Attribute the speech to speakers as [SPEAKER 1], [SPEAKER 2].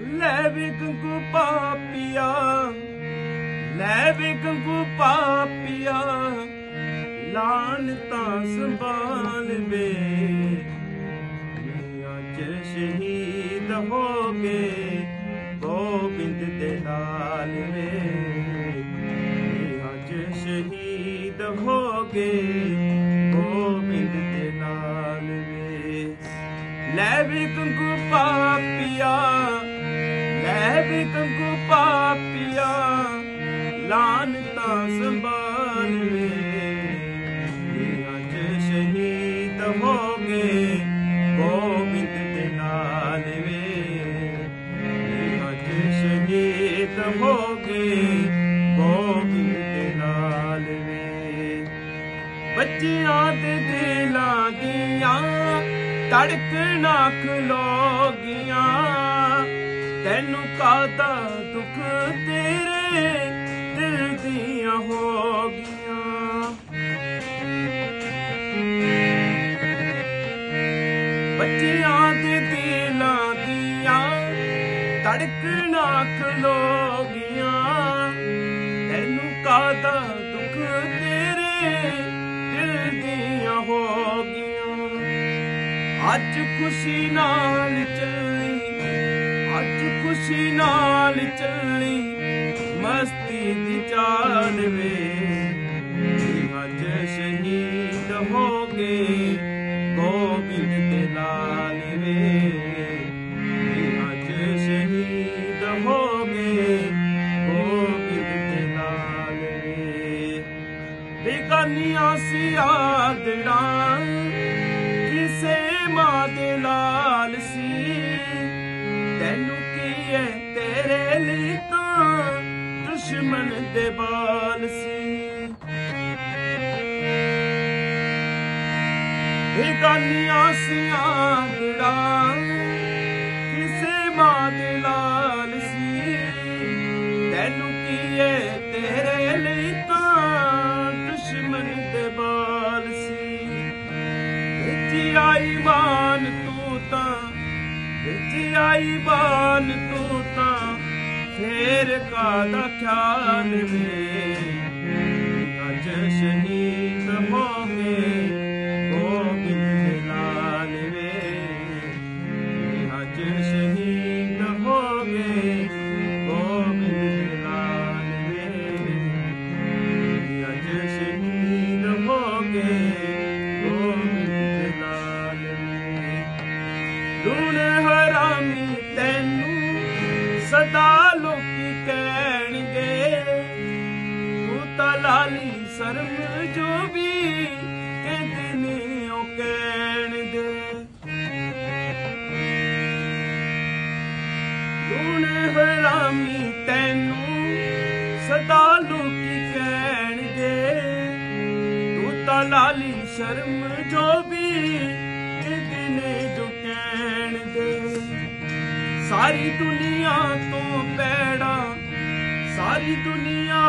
[SPEAKER 1] ਲੈ ਵੀ ਕੰਕੂ ਪਾਪੀਆ, ਲੈ ਵੀ ਕੰਕੂ ਪਾਪੀਆ ਲਾਨ ਤਾਂ ਸੰਭਾਲ ਵੇ। ਅੱਜ ਸ਼ਹੀਦ ਹੋ ਗਏ ਗੋਬਿੰਦ ਦੇ ਲਾਲ ਵੇ। ਅੱਜ ਸ਼ਹੀਦ ਹੋ ਗਏ ਗੋਬਿੰਦ ਦੇ ਲਾਲ ਵੇ। ਲੈ ਵੀ ਕੰਕੂ ਪਾਪੀਆ ਲੈ ਵੀ ਕੰਕੂ ਪਾਪੀਆ ਲਾਨ ਤਾਂ ਸੰਭਾਲ ਵੇ ਅੱਜ ਸ਼ਹੀਦ ਹੋ ਗਏ ਗੋਬਿੰਦ ਦੇ ਨਾਲ ਵੇ। ਅੱਜ ਸ਼ਹੀਦ ਹੋ ਗਏ ਗੋਬਿੰਦ ਦੇ ਨਾਲ ਵੇ। ਬੱਚਿਆਂ ਤੇ ਦਿਲਾਂ ਦੀਆਂ ਧੜਕਣਾ ਖਲੋ ਗਈਆਂ। ਤੈਨੂੰ ਕਾਹਦਾ ਦੁੱਖ ਤੇਰੇ ਦਿਲ ਦੀਆਂ ਹੋ ਗਈਆਂ? ਬੱਚਿਆਂ ਦੇ ਦਿਲਾਂ ਦੀਆਂ ਧੜਕਣਾ ਖਲੋ ਗਈਆਂ। ਤੈਨੂੰ ਕਾਹਦਾ ਦੁੱਖ ਤੇਰੇ ਦਿਲ ਦੀਆਂ ਹੋ ਗਈਆਂ? ਅੱਜ ਖੁਸ਼ੀ ਨਾਲ ਚੱਲੀ ਖੁਸ਼ੀ ਨਾਲ ਚੱਲੀ, ਮਸਤੀ ਦੀ ਚਾਲ ਵੇ ਅੱਜ ਸ਼ਹੀਦ ਹੋ ਗਏ ਗੋਬਿੰਦ ਦੇ ਲਾਲ ਵੇ ਅੱਜ ਸ਼ਹੀਦ ਹੋ ਗਏ ਗੋਬਿੰਦ ਦੇ ਲਾਲ ਵੇ ਬੇਗਾਨੀਆਂ ਸੀ ਆਦੜਾਂ, ਕਿਸੇ ਮਾਂ ਦੇ ਲਾਲ ਸੀ। ਤੈਨੂੰ ਕੀ ਤੇਰੇ ਲਈ ਤਾਂ ਦੁਸ਼ਮਣ ਦੇ ਬਾਲ ਸੀ। ਬੇਗਾਨੀਆਂ ਸੀ ਆਦੜਾਂ ਕਿਸੇ ਮਾਂ ਦੇ ਲਾਲ ਸੀ। ਤੈਨੂੰ ਕੀ ਹੈ ਤੇਰੇ ਲਈ ਤਾਂ ਦੁਸ਼ਮਣ ਦੇ ਬਾਲ ਸੀ। ਵਿੱਚ ਆਈ ਮਾਂ ਵਿੱਚ ਆਈ ਮਾਨ ਤੂੰ ਤਾਂ ਫੇਰ ਕਾਦਾ ਖਿਆਲ ਵੇ? ਸਦਾ ਲੋਕੀ ਕਹਿਣਗੇ। ਤੂੰ ਤਾਂ ਲਾਲੀ ਸ਼ਰਮ ਜੋ ਵੀ ਕਹਿੰਦੇ ਨੇ, ਉਹ ਕਹਿਣਗੇ। ਲੂਣ ਹਰਾਮੀ ਤੈਨੂੰ ਸਦਾ ਲੋਕੀ ਕਹਿਣਗੇ। ਤੂੰ ਤਾਂ ਲਾਲੀ ਸ਼ਰਮ ਜੋ ਵੀ ਸਾਰੀ ਦੁਨੀਆ ਤੋਂ ਪੈੜਾ ਸਾਰੀ ਦੁਨੀਆ